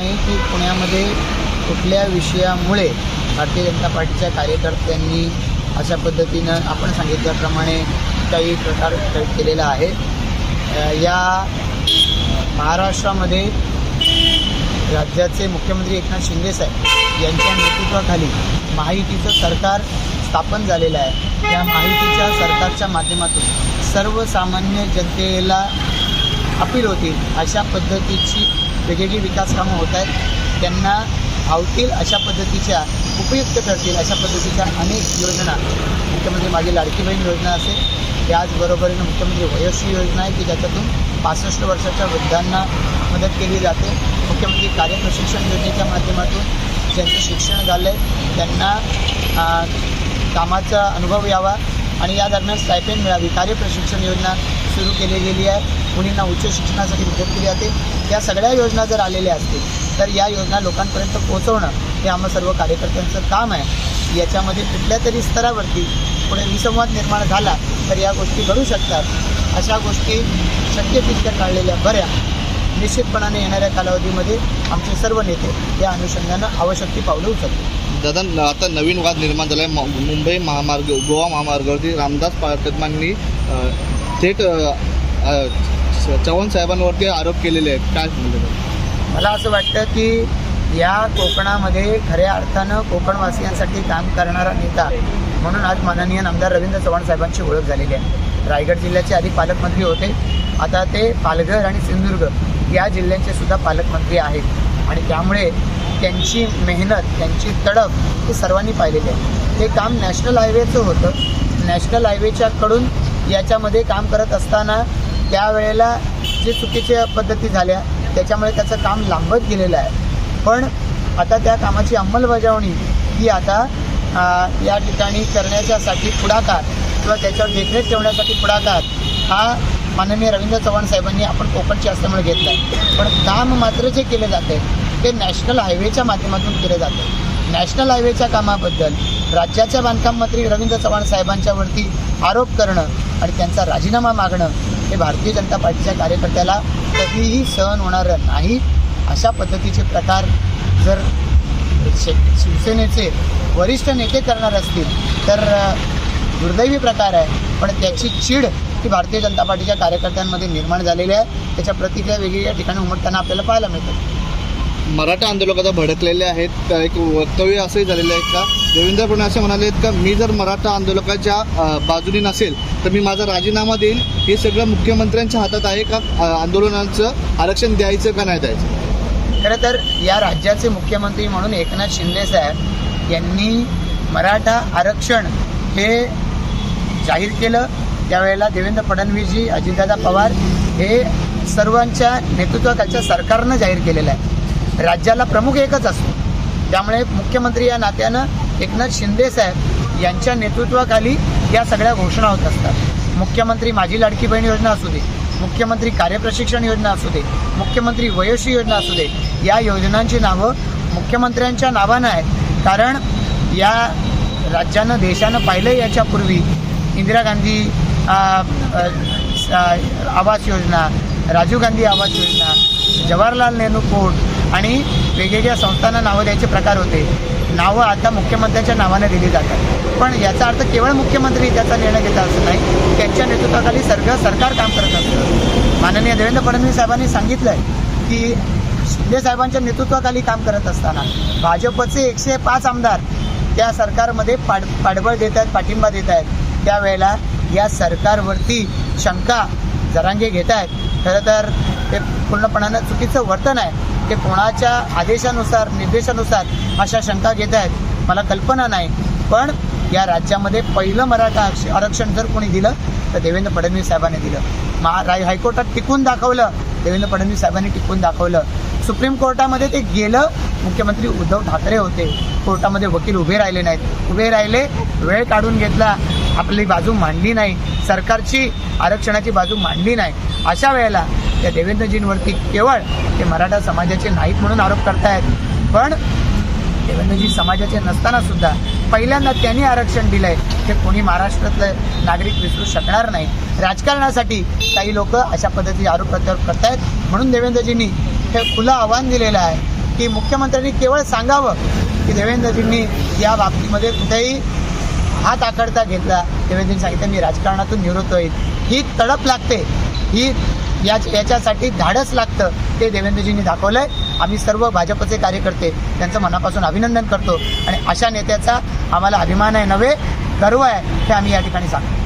आहे की पुण्यामध्ये कुठल्या विषयामुळे भारतीय जनता पार्टीच्या कार्यकर्त्यांनी अशा पद्धतीनं आपण सांगितल्याप्रमाणे काही प्रकार केलेला आहे. या महाराष्ट्रामध्ये राज्याचे मुख्यमंत्री एकनाथ शिंदेसाहेब यांच्या नेतृत्वाखाली महायुतीचं सरकार स्थापन झालेलं आहे. त्या महायुतीच्या सरकारच्या माध्यमातून सर्वसामान्य जनतेला अपील होतील अशा पद्धतीची वेगवेगळी विकास कामं होत आहेत. त्यांना आवतील अशा पद्धतीच्या उपयुक्त ठरतील अशा पद्धतीच्या अनेक योजना मुख्यमंत्री माझी लाडकी बहीण योजना असेल. त्याचबरोबरीनं मुख्यमंत्री वयस्वी योजना आहे की ज्याच्यातून पासष्ट वर्षाच्या वृद्धांना मदत केली जाते. मुख्यमंत्री कार्यप्रशिक्षण योजनेच्या माध्यमातून ज्यांचं शिक्षण झालं आहे त्यांना कामाचा अनुभव यावा आणि या दरम्यान स्टायपेंड मिळावी. कार्यप्रशिक्षण योजना सुरू केली गेली आहे. मुलींना उच्च शिक्षणासाठी मदत केली जाते. या सगळ्या योजना जर आलेल्या असतील तर या योजना लोकांपर्यंत पोहोचवणं हे आम्हा सर्व कार्यकर्त्यांचं काम आहे. याच्यामध्ये कुठल्या तरी स्तरावरती पुढे विसंवाद निर्माण झाला तर या गोष्टी घडू शकतात. अशा गोष्टी शक्य तितक्या काढलेल्या बऱ्या. निश्चितपणाने येणाऱ्या कालावधीमध्ये आमचे सर्व नेते या अनुषंगानं आवश्यक ती पावलं उचलतील. दादा न- आता नवीन वाद निर्माण झाला आहे मुंबई महामार्ग गोवा महामार्गावरती रामदास पाटकमांनी थेट चव्हाण साहेबांवरती आरोप केलेले आहेत. काय म्हणजे मला असं वाटतं की या कोकणामध्ये खऱ्या अर्थानं कोकणवासियांसाठी काम करणारा नेता म्हणून आज माननीय आमदार रवींद्र चव्हाण साहेबांची ओळख झालेली आहे. रायगड जिल्ह्याचे आधी पालकमंत्री होते. आता ते पालघर आणि सिंधुदुर्ग या जिल्ह्यांचे सुद्धा पालकमंत्री आहेत. आणि त्यामुळे त्यांची मेहनत त्यांची तडफ हे सर्वांनी पाहिलेली आहे. ते काम नॅशनल हायवेचं होतं. नॅशनल हायवेच्याकडून याच्यामध्ये काम करत असताना त्यावेळेला जे चुकीच्या पद्धती झाल्या त्याच्यामुळे त्याचं काम लांबत गेलेलं आहे. पण आता त्या कामाची अंमलबजावणी ही आता या ठिकाणी करण्याच्यासाठी पुढाकार किंवा त्याच्यावर देखरेख ठेवण्यासाठी पुढाकार हा माननीय रवींद्र चव्हाण साहेबांनी आपण कोकणची असल्यामुळे घेतला आहे. पण काम मात्र जे केले जाते ते नॅशनल हायवेच्या माध्यमातून केलं जातं नॅशनल हायवेच्या कामाबद्दल राज्याच्या बांधकाम मंत्री रवींद्र चव्हाण साहेबांच्यावरती आरोप करणं आणि त्यांचा राजीनामा मागणं हे भारतीय जनता पार्टीच्या कार्यकर्त्याला कधीही सहन होणारं नाही. अशा पद्धतीचे प्रकार जर शिवसेनेचे वरिष्ठ नेते करणार असतील तर दुर्दैवी प्रकार आहे. पण त्याची चीड ही भारतीय जनता पार्टीच्या कार्यकर्त्यांमध्ये निर्माण झालेली आहे. त्याच्या प्रतिक्रिया वेगवेगळ्या ठिकाणी उमटताना आपल्याला पाहायला मिळतात मराठा आंदोलकाचा भडकलेले आहेत. एक वक्तव्य असंही झालेलं आहे का? देवेंद्र फडणवीस असे म्हणाले आहेत का मी जर मराठा आंदोलकाच्या बाजूने नसेल तर मी माझा राजीनामा देईल. हे सगळं मुख्यमंत्र्यांच्या हातात आहे का आंदोलनाचं आरक्षण द्यायचं का नाही द्यायचं? खरं तर या राज्याचे मुख्यमंत्री म्हणून एकनाथ शिंदे साहेब यांनी मराठा आरक्षण हे जाहीर केलं. त्यावेळेला देवेंद्र फडणवीसजी अजितदादा पवार हे सर्वांच्या नेतृत्वाखालच्या सरकारनं जाहीर केलेलं आहे. राज्याला प्रमुख एकच असतो. त्यामुळे मुख्यमंत्री या नात्यानं एकनाथ शिंदे साहेब यांच्या नेतृत्वाखाली या सगळ्या घोषणा होत असतात. मुख्यमंत्री माझी लाडकी बहीण योजना असू दे मुख्यमंत्री कार्यप्रशिक्षण योजना असू दे मुख्यमंत्री वयोश्री योजना असू दे या योजनांची नावं मुख्यमंत्र्यांच्या नावानं आहेत. कारण या राज्यानं देशानं पाहिलं याच्यापूर्वी इंदिरा गांधी आवास योजना राजीव गांधी आवास योजना जवाहरलाल नेहरू पोर्ट आणि वेगवेगळ्या संस्थांना नावं द्यायचे प्रकार होते. नावं आता मुख्यमंत्र्यांच्या नावाने दिली जातात. पण याचा अर्थ केवळ मुख्यमंत्री त्याचा निर्णय घेतात असं नाही त्यांच्या नेतृत्वाखाली सगळं सरकार काम करत असतं. माननीय देवेंद्र फडणवीस साहेबांनी सांगितलं आहे की शिंदे साहेबांच्या नेतृत्वाखाली काम करत असताना भाजपचे एकशे पाच आमदार त्या सरकारमध्ये पाड पाठबळ देत आहेत पाठिंबा देत आहेत. त्यावेळेला या सरकारवरती शंका जरांगे घेत आहेत. खरं तर ते पूर्णपणानं चुकीचं वर्तन आहे. ते कोणाच्या आदेशानुसार निर्देशानुसार अशा शंका घेत आहेत मला कल्पना नाही. पण या राज्यामध्ये पहिलं मराठा आरक्ष- आरक्षण जर कोणी दिलं तर देवेंद्र फडणवीस साहेबांनी दिलं. महा हायकोर्टात टिकून दाखवलं देवेंद्र फडणवीस साहेबांनी टिकून दाखवलं. सुप्रीम कोर्टामध्ये ते गेलं मुख्यमंत्री उद्धव ठाकरे होते. कोर्टामध्ये वकील उभे राहिले नाहीत. उभे राहिले वेळ काढून घेतला. आपली बाजू मांडली नाही. सरकारची आरक्षणाची बाजू मांडली नाही. अशा वेळेला त्या देवेंद्रजींवरती केवळ ते मराठा समाजाचे नाहीत म्हणून आरोप करतायत. पण देवेंद्रजी समाजाचे नसताना सुद्धा पहिल्यांदा त्यांनी आरक्षण दिलंय. ते कोणी महाराष्ट्रातलं नागरिक विसरू शकणार नाही. राजकारणासाठी काही लोक अशा पद्धतीचे आरोप प्रत्यारोप करतायत. म्हणून देवेंद्रजींनी हे खुलं आव्हान दिलेलं आहे की मुख्यमंत्र्यांनी केवळ सांगावं की देवेंद्रजींनी या बाबतीमध्ये कुठेही हात आखडता घेतला. देवेंद्रजींनी सांगितलं मी राजकारणातून निवृत्त होईल ही तडप लागते. ही या याच्यासाठी धाडस लागतं ते देवेंद्रजींनी दाखवलंय. आम्ही सर्व भाजपचे कार्यकर्ते त्यांचं मनापासून अभिनंदन करतो. आणि अशा नेत्याचा आम्हाला अभिमान आहे नव्हे गर्व आहे हे आम्ही या ठिकाणी सांगतो.